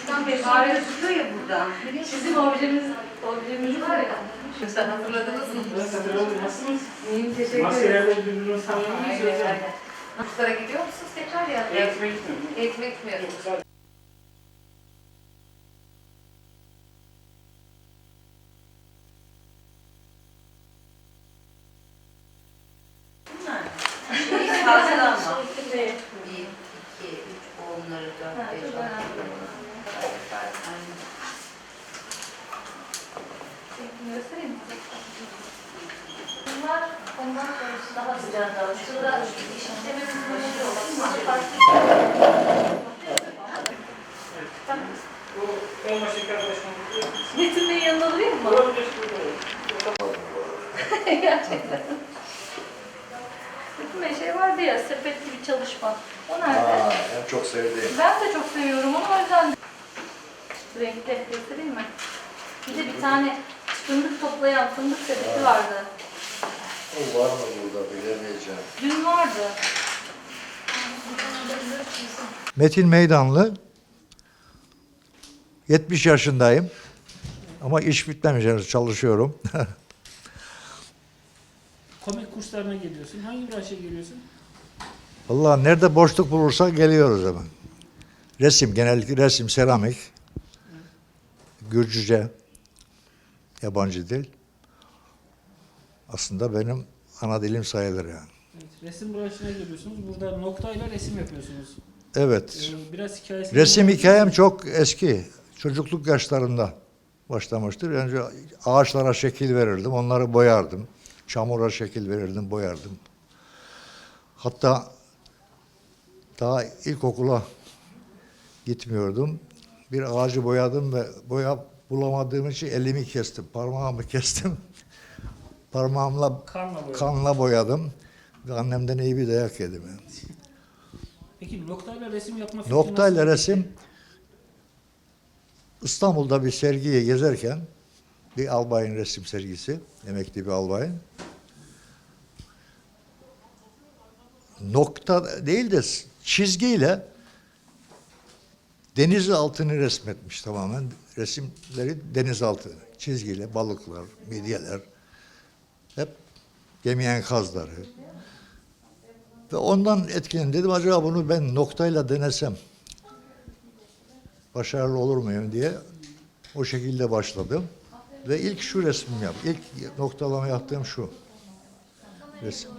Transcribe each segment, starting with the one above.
çocuktan beri fare tutuyor ya burada. Bizim objemiz, objemiz var ya. Sen hatırladınız mı? Nasılsınız? İyiyim teşekkür ederim. Maskelerde birbirimizi tanıyoruz. Aynen. Kurslara gidiyor musunuz tekrar ya? Eğitime gitmiyorum. Eğitime gitmiyorsunuz. Yok, Şey. Bir, iki, üç, onları dört, beş, altı. Bunlar ondan sonrası daha sıcak kaldı. Şurada işlememiz başlıyor. Bakın farklı. Metin Bey'in yanına durayım mı? Gerçekten. Metin Bey şey vardı ya, sepet gibi çalışma. O nerede? Aa, en çok sevdiğim. Ben de çok seviyorum onu o yüzden renkli göstereyim mi? Bir de bir tane fındık toplayan fındık sepeti vardı. O var mı burada bilemeyeceğim. Dün vardı. Metin Meydanlı. 70 yaşındayım. Ama iş bitmemiş henüz çalışıyorum. Komik kurslarına geliyorsun. Hangi branşa geliyorsun? Vallahi nerede boşluk bulursak geliyoruz hemen. Resim, genellikle resim, seramik, Gürcüce, yabancı dil. Aslında benim ana dilim sayılır yani. Evet, resim branşına geliyorsunuz. Burada noktayla resim yapıyorsunuz. Evet. Ee, biraz hikayesi... Resim hikayem çok eski. Çocukluk yaşlarında başlamıştır. Önce ağaçlara şekil verirdim, onları boyardım. Çamura şekil verirdim, boyardım. Hatta daha ilkokula gitmiyordum. Bir ağacı boyadım ve boya bulamadığım için elimi kestim, parmağımı kestim. Parmağımla Kanla boyadım. kanla boyadım. Ve annemden iyi bir dayak yedim. yani. Peki noktayla resim yapma fikri Noktayla resim İstanbul'da bir sergiye gezerken bir albayın resim sergisi, emekli bir albayın. Nokta değil de çizgiyle deniz altını resmetmiş tamamen. Resimleri denizaltı, çizgiyle balıklar, midyeler, hep gemi enkazları. Ve ondan etkilendim. Dedim acaba bunu ben noktayla denesem başarılı olur muyum diye o şekilde başladım. Ve ilk şu resmim yap. İlk noktalama yaptığım şu resim.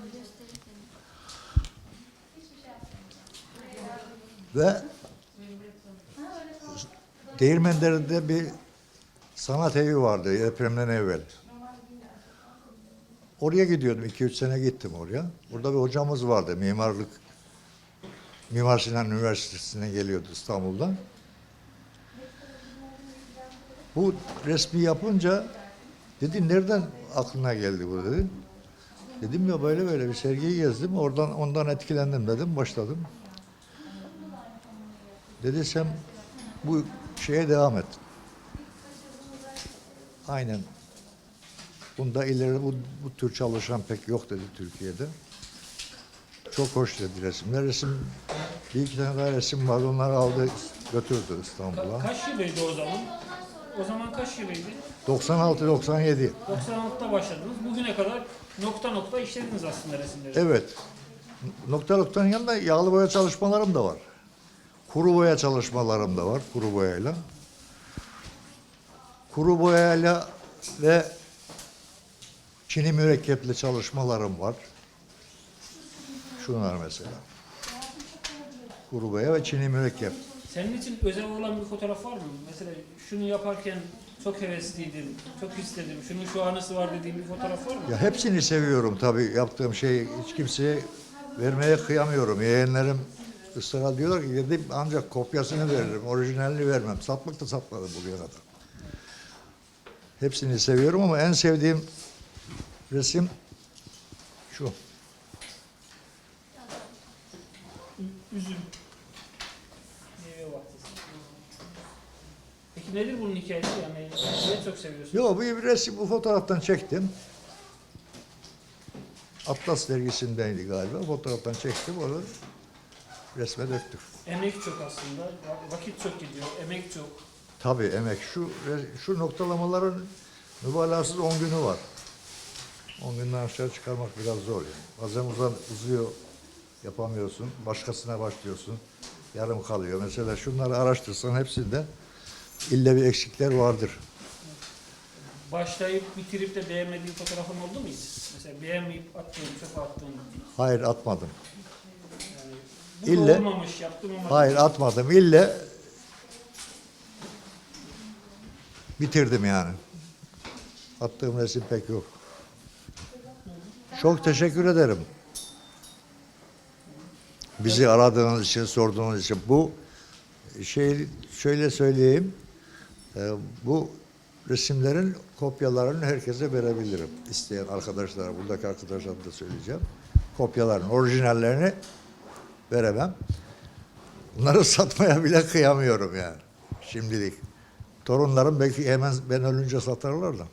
Ve Değirmendere'de bir sanat evi vardı depremden evvel. Oraya gidiyordum. 2-3 sene gittim oraya. Orada bir hocamız vardı. Mimarlık Mimar Sinan Üniversitesi'ne geliyordu İstanbul'dan. Bu resmi yapınca dedi nereden aklına geldi bu dedi. Dedim ya böyle böyle bir sergiyi gezdim. Oradan ondan etkilendim dedim. Başladım. Dedi sen bu şeye devam et. Aynen Bunda ileri bu, bu tür çalışan pek yok dedi Türkiye'de. Çok hoş dedi resimler. Resim, bir iki tane daha resim vardı. Onları aldı götürdü Ka- İstanbul'a. kaç yılıydı o zaman? O zaman kaç yılıydı? 96-97. 96'da başladınız. Bugüne kadar nokta nokta işlediniz aslında resimleri. Evet. Nokta noktanın yanında yağlı boya çalışmalarım da var. Kuru boya çalışmalarım da var. Kuru boyayla. Kuru boyayla ve çini mürekkeple çalışmalarım var. Şunlar mesela. Kuru boya ve çini mürekkep. Senin için özel olan bir fotoğraf var mı? Mesela şunu yaparken çok hevesliydim, çok istedim, şunun şu anısı var dediğim bir fotoğraf var mı? Ya hepsini seviyorum tabii. Yaptığım şey hiç kimseye vermeye kıyamıyorum. Yeğenlerim ısrar diyorlar ki gidip ancak kopyasını veririm. Orijinalini vermem. Satmak da satmadım bugüne kadar. Hepsini seviyorum ama en sevdiğim resim şu. Üzüm. Peki nedir bunun hikayesi yani? Niye çok seviyorsun? Yo bu bir resim bu fotoğraftan çektim. Atlas dergisindeydi galiba. Fotoğraftan çektim. Onu resme döktük. Emek çok aslında. va- Vakit çok gidiyor. Emek çok. Tabii emek. Şu şu noktalamaların mübalağasız 10 günü var. 10 günden aşağı çıkarmak biraz zor yani. Bazen uzan, uzuyor, yapamıyorsun. Başkasına başlıyorsun. Yarım kalıyor. Mesela şunları araştırsan hepsinde ille bir eksikler vardır. Başlayıp bitirip de beğenmediğin fotoğrafın oldu mu hiç? Mesela beğenmeyip attığın, çöpe attığın. Hayır atmadım. Bu İlle- olmamış, yaptım ama. Hayır atmadım. İlle bitirdim yani. Attığım resim pek yok. Çok teşekkür ederim. Bizi aradığınız için, sorduğunuz için. Bu şey şöyle söyleyeyim. e, Bu resimlerin kopyalarını herkese verebilirim. İsteyen arkadaşlara, buradaki arkadaşlara da söyleyeceğim. Kopyaların orijinallerini veremem. Bunları satmaya bile kıyamıyorum yani şimdilik. Torunlarım belki hemen ben ölünce satarlar da.